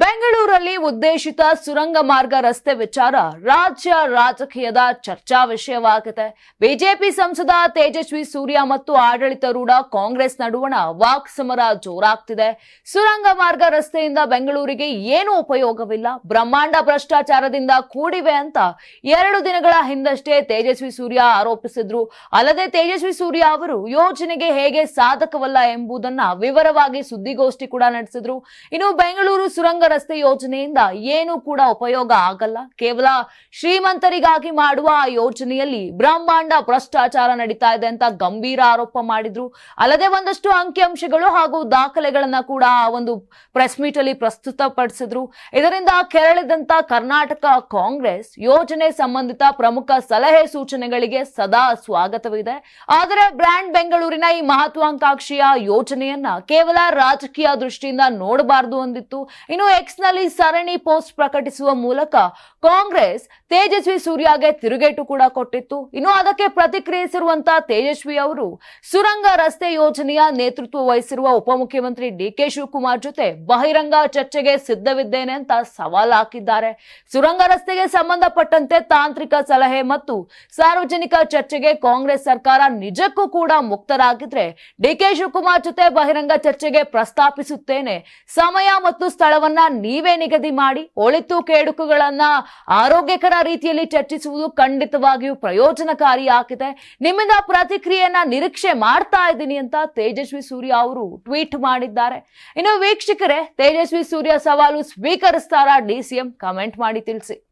ಬೆಂಗಳೂರಲ್ಲಿ ಉದ್ದೇಶಿತ ಸುರಂಗ ಮಾರ್ಗ ರಸ್ತೆ ವಿಚಾರ ರಾಜ್ಯ ರಾಜಕೀಯದ ಚರ್ಚಾ ವಿಷಯವಾಗಿದೆ. ಬಿಜೆಪಿ ಸಂಸದ ತೇಜಸ್ವಿ ಸೂರ್ಯ ಮತ್ತು ಆಡಳಿತಾರೂಢ ಕಾಂಗ್ರೆಸ್ ನಡುವಣ ವಾಕ್ ಸಮರ ಜೋರಾಗ್ತಿದೆ. ಸುರಂಗ ಮಾರ್ಗ ರಸ್ತೆಯಿಂದ ಬೆಂಗಳೂರಿಗೆ ಏನೂ ಉಪಯೋಗವಿಲ್ಲ. ಬ್ರಹ್ಮಾಂಡ ಭ್ರಷ್ಟಾಚಾರದಿಂದ ಕೂಡಿವೆ ಅಂತ ಎರಡು ದಿನಗಳ ಹಿಂದಷ್ಟೇ ತೇಜಸ್ವಿ ಸೂರ್ಯ ಆರೋಪಿಸಿದ್ರು. ಅಲ್ಲದೆ ತೇಜಸ್ವಿ ಸೂರ್ಯ ಅವರು ಯೋಜನೆಗೆ ಹೇಗೆ ಸಾಧಕವಲ್ಲ ಎಂಬುದನ್ನ ವಿವರವಾಗಿ ಸುದ್ದಿಗೋಷ್ಠಿ ಕೂಡ ನಡೆಸಿದ್ರು. ಇನ್ನು ಬೆಂಗಳೂರು ಸುರಂಗ ರಸ್ತೆ ಯೋಜನೆಯಿಂದ ಏನು ಕೂಡ ಉಪಯೋಗ ಆಗಲ್ಲ. ಕೇವಲ ಶ್ರೀಮಂತರಿಗಾಗಿ ಮಾಡುವ ಆ ಯೋಜನೆಯಲ್ಲಿ ಬ್ರಹ್ಮಾಂಡ ಭ್ರಷ್ಟಾಚಾರ ನಡೀತಾ ಇದೆ ಅಂತ ಗಂಭೀರ ಆರೋಪ ಮಾಡಿದ್ರು. ಅಲ್ಲದೆ ಒಂದಷ್ಟು ಅಂಕಿಅಂಶಗಳು ಹಾಗೂ ದಾಖಲೆಗಳನ್ನ ಕೂಡ ಆ ಒಂದು ಪ್ರೆಸ್ ಮೀಟ್ ಅಲ್ಲಿ ಪ್ರಸ್ತುತಪಡಿಸಿದ್ರು. ಇದರಿಂದ ಕೆರಳಿದಂತ ಕರ್ನಾಟಕ ಕಾಂಗ್ರೆಸ್ ಯೋಜನೆ ಸಂಬಂಧಿತ ಪ್ರಮುಖ ಸಲಹೆ ಸೂಚನೆಗಳಿಗೆ ಸದಾ ಸ್ವಾಗತವಿದೆ. ಆದರೆ ಬ್ರ್ಯಾಂಡ್ ಬೆಂಗಳೂರಿನ ಈ ಮಹತ್ವಾಕಾಂಕ್ಷಿಯ ಯೋಜನೆಯನ್ನ ಕೇವಲ ರಾಜಕೀಯ ದೃಷ್ಟಿಯಿಂದ ನೋಡಬಾರದು ಅಂದಿತ್ತು. ಇನ್ನು ಎಕ್ಸ್ನಲ್ಲಿ ಸರಣಿ ಪೋಸ್ಟ್ ಪ್ರಕಟಿಸುವ ಮೂಲಕ ಕಾಂಗ್ರೆಸ್ ತೇಜಸ್ವಿ ಸೂರ್ಯಗೆ ತಿರುಗೇಟು ಕೂಡ ಕೊಟ್ಟಿತ್ತು. ಇನ್ನು ಅದಕ್ಕೆ ಪ್ರತಿಕ್ರಿಯಿಸಿರುವಂತಹ ತೇಜಸ್ವಿ ಅವರು ಸುರಂಗ ರಸ್ತೆ ಯೋಜನೆಯ ನೇತೃತ್ವ ವಹಿಸಿರುವ ಉಪಮುಖ್ಯಮಂತ್ರಿ ಡಿ ಕೆ ಶಿವಕುಮಾರ್ ಜೊತೆ ಬಹಿರಂಗ ಚರ್ಚೆಗೆ ಸಿದ್ಧವಿದ್ದೇನೆ ಅಂತ ಸವಾಲ್ ಹಾಕಿದ್ದಾರೆ. ಸುರಂಗ ರಸ್ತೆಗೆ ಸಂಬಂಧಪಟ್ಟಂತೆ ತಾಂತ್ರಿಕ ಸಲಹೆ ಮತ್ತು ಸಾರ್ವಜನಿಕ ಚರ್ಚೆಗೆ ಕಾಂಗ್ರೆಸ್ ಸರ್ಕಾರ ನಿಜಕ್ಕೂ ಕೂಡ ಮುಕ್ತರಾಗಿದ್ರೆ ಡಿ ಕೆ ಶಿವಕುಮಾರ್ ಜೊತೆ ಬಹಿರಂಗ ಚರ್ಚೆಗೆ ಪ್ರಸ್ತಾಪಿಸುತ್ತೇನೆ. ಸಮಯ ಮತ್ತು ಸ್ಥಳವನ್ನ ನೀವೇ ನಿಗದಿ ಮಾಡಿ ಒಳಿತು ಕೇಡುಕುಗಳನ್ನ ಆರೋಗ್ಯಕರ ರೀತಿಯಲ್ಲಿ ಚರ್ಚಿಸುವುದು ಖಂಡಿತವಾಗಿಯೂ ಪ್ರಯೋಜನಕಾರಿ ಆಗಿದೆ. ನಿಮ್ಮಿಂದ ಪ್ರತಿಕ್ರಿಯೆಯನ್ನ ನಿರೀಕ್ಷೆ ಮಾಡ್ತಾ ಇದ್ದೀನಿ ಅಂತ ತೇಜಸ್ವಿ ಸೂರ್ಯ ಅವರು ಟ್ವೀಟ್ ಮಾಡಿದ್ದಾರೆ. ಇನ್ನು ವೀಕ್ಷಕರೇ, ತೇಜಸ್ವಿ ಸೂರ್ಯ ಸವಾಲು ಸ್ವೀಕರಿಸ್ತಾರಾ ಡಿಸಿಎಂ ಕಮೆಂಟ್ ಮಾಡಿ ತಿಳಿಸಿ.